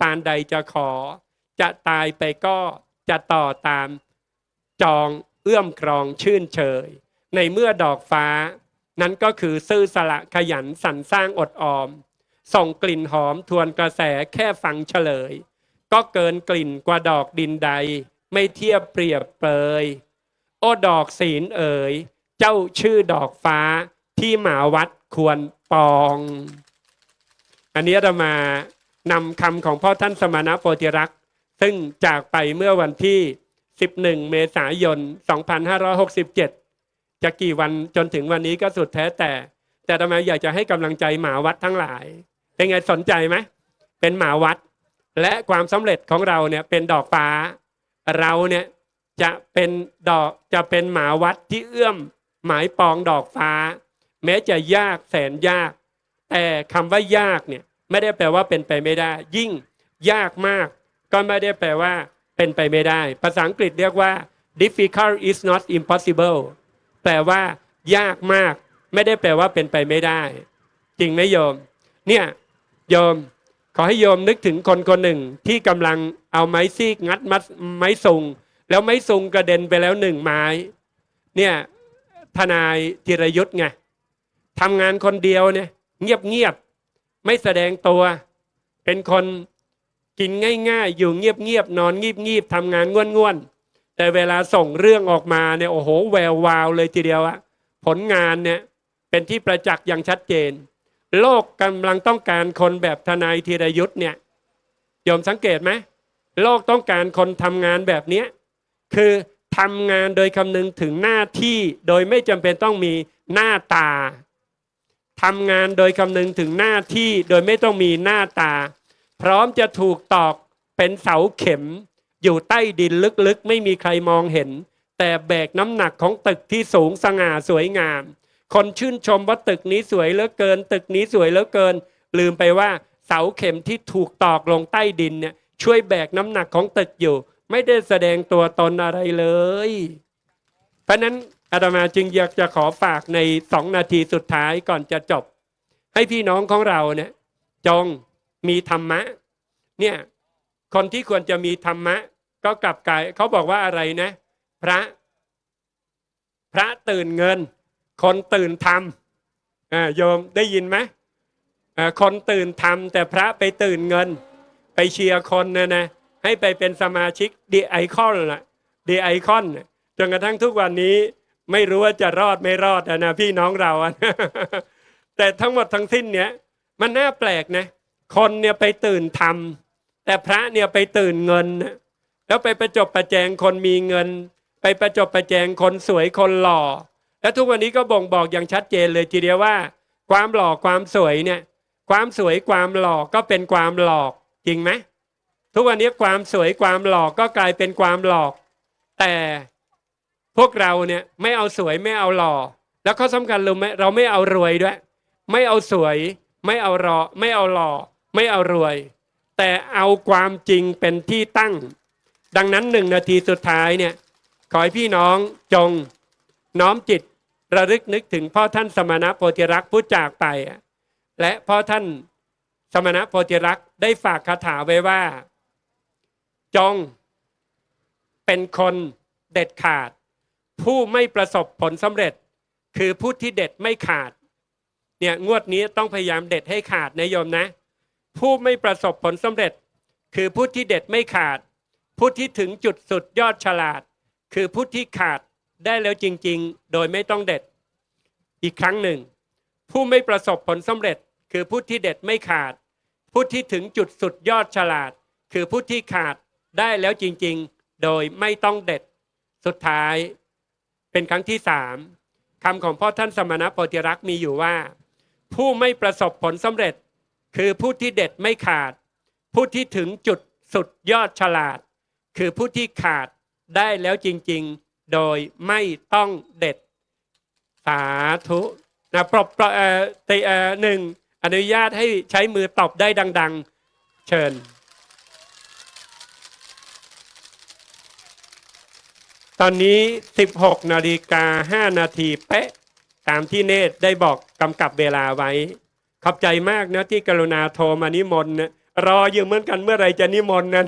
ปานใดจะขอ จะตายไปก็จะต่อตาม จองเอื้อมครองชื่นเชย ในเมื่อดอกฟ้า นั้นก็คือซื่อสละขยันสรรสร้างอดออม ส่งกลิ่นหอมทวนกระแสแค่ฟังเฉลย ก็เกินกลิ่นกว่าดอกดินใด ไม่เทียบเปรียบเปรยโอ้ดอกศีลเอ๋ย เจ้าชื่อดอกฟ้าที่หมาวัดควรปอง อันนี้เรามา นำคำของพ่อท่านสมณะโพธิรักษ์ ซึ่งจากไปเมื่อวันที่ 11 เมษายน 2567 จะกี่วันจนถึงวันนี้ก็สุดแท้แต่ แต่ทำไมอยากจะให้กำลังใจหมาวัดทั้งหลาย เป็นไงสนใจไหม เป็นหมาวัด และความสำเร็จของเราเนี่ยเป็นดอกฟ้า เราเนี่ยจะเป็นดอกจะเป็นหมาวัดที่เอื้อมหมายปองดอกฟ้า แม้จะยากแสนยาก แต่คำว่ายากเนี่ย ไม่ได้แปลว่าเป็นไปไม่ได้ ยิ่งยากมาก ก็ไม่ได้แปลว่า เป็นไปไม่ได้ ภาษาอังกฤษเรียกว่า difficult is not impossible แปลว่า ยากมาก ไม่ได้แปลว่าเป็นไปไม่ได้ จริงไหมโยม เนี่ยโยมขอให้โยมนึกถึงคนคนหนึ่งที่กำลังเอาไม้ซีกงัดมัดไม้ซุง แล้วไม้ซุงกระเด็นไปแล้วหนึ่งไม้ เนี่ยทนายธีรยุทธ์ไงทำงานคนเดียวเนี่ย เงียบเงียบ ไม่แสดงตัว เป็นคนกินง่าย ๆ อยู่เงียบๆนอนงีบงีบๆทำงานง่วนง่วนๆแต่เวลาส่งเรื่องออกมาเนี่ยโอ้โหแวววาวเลยทีเดียวอะผลงานเนี่ยเป็นที่ประจักษ์อย่างชัดเจน โลกกำลังต้องการคนแบบทนายธีรยุทธ์เนี่ยโยมสังเกตไหมโลกต้องการคนทำงานแบบนี้คือทำงานโดยคำนึงถึงหน้าที่โดยไม่จำเป็นต้องมีหน้าตา ทำงานโดยคำนึงถึงหน้าที่โดยไม่ต้องมีหน้าตา พร้อมจะถูกตอกเป็นเสาเข็ม อยู่ใต้ดินลึกๆ ไม่มีใครมองเห็น แต่แบกน้ำหนักของตึกที่สูงสง่าสวยงาม คนชื่นชมว่าตึกนี้สวยเหลือเกิน ตึกนี้สวยเหลือเกิน ลืมไปว่าเสาเข็มที่ถูกตอกลงใต้ดินเนี่ยช่วยแบกน้ำหนักของตึกอยู่ ไม่ได้แสดงตัวตนอะไรเลย เพราะฉะนั้น อาตมาจึงอยากจะขอฝากในสองนาทีสุดท้ายก่อนจะจบ ให้พี่น้องของเราเนี่ยจงมีธรรมะ เนี่ยคนที่ควรจะมีธรรมะ ก็กลับกลายเขาบอกว่าอะไรนะ พระ พระตื่นเงิน คนตื่นทำอ่าโยมได้ยินไหมคนตื่นทำแต่พระไปตื่นเงิน ไปเชียร์คนนะนะให้ไปเป็นสมาชิกดีไอคอนละดีไอคอนจนกระทั่งทุกวันนี้ ไม่รู้ว่าจะรอดไม่รอดนะพี่น้องเราแต่ทั้งหมดทั้งสิ้นเนี้ยมันน่าแปลกนะคนเนี่ยไปตื่นทำแต่พระเนี่ยไปตื่นเงิน แล้วไปประจบประแจงคนมีเงิน ไปประจบประแจงคนสวยคนหล่อ และทุกวันนี้ก็บ่งบอกอย่างชัดเจนเลยทีเดียวว่า ความหล่อความสวยเนี่ย ความสวยความหล่อก็เป็นความหลอกจริงไหมทุกวันนี้ความสวยความหล่อก็กลายเป็นความหลอก แต่ พวกเราเนี่ยไม่เอาสวยไม่เอาหล่อ แล้วข้อสำคัญเราไม่เราไม่เอารวยด้วย ไม่เอาสวย ไม่เอาหล่อไม่เอาหล่อ ไม่เอารวย แต่เอาความจริงเป็นที่ตั้ง ดังนั้นหนึ่งนาทีสุดท้ายเนี่ยขอให้พี่น้องจงน้อมจิตระลึกนึกถึงพ่อท่านสมณะโพธิรักษ์ผู้จากไป และพ่อท่านสมณะโพธิรักษ์ได้ฝากคาถาไว้ว่า จงเป็นคนเด็ดขาด ผู้ไม่ประสบผลสำเร็จ คือผู้ที่เด็ดไม่ขาดเนี่ยงวดนี้ต้องพยายามเด็ดให้ขาดนะโยมนะ ผู้ไม่ประสบผลสำเร็จ คือผู้ที่เด็ดไม่ขาด ผู้ที่ถึงจุดสุดยอดฉลาด คือผู้ที่ขาดได้แล้วจริง ๆ โดยไม่ต้องเด็ด อีกครั้งหนึ่ง ผู้ไม่ประสบผลสำเร็จ คือผู้ที่เด็ดไม่ขาด ผู้ที่ถึงจุดสุดยอดฉลาด คือผู้ที่ขาดได้แล้วจริง ๆ โดยไม่ต้องเด็ด สุดท้าย เป็นครั้งที่สามคำของพ่อท่านสมณโพธิรักษ์มีอยู่ว่า ผู้ไม่ประสบผลสำเร็จ คือผู้ที่เด็ดไม่ขาด ผู้ที่ถึงจุดสุดยอดฉลาด คือผู้ที่ขาดได้แล้วจริง ๆ โดยไม่ต้องเด็ด สาธุนะปรบปรบเอ่อตีเอ่อหนึ่งอนุญาตให้ใช้มือตอบได้ดัง ๆ เชิญ ตอนนี้ 16 นาฬิกา 5 นาทีเป๊ะ ตามที่เนตรได้บอกกำกับเวลาไว้ ขอบใจมากนะที่กรุณาโทรมานิมนต์นะรออยู่เหมือนกันเมื่อไรจะนิมนต์นั้น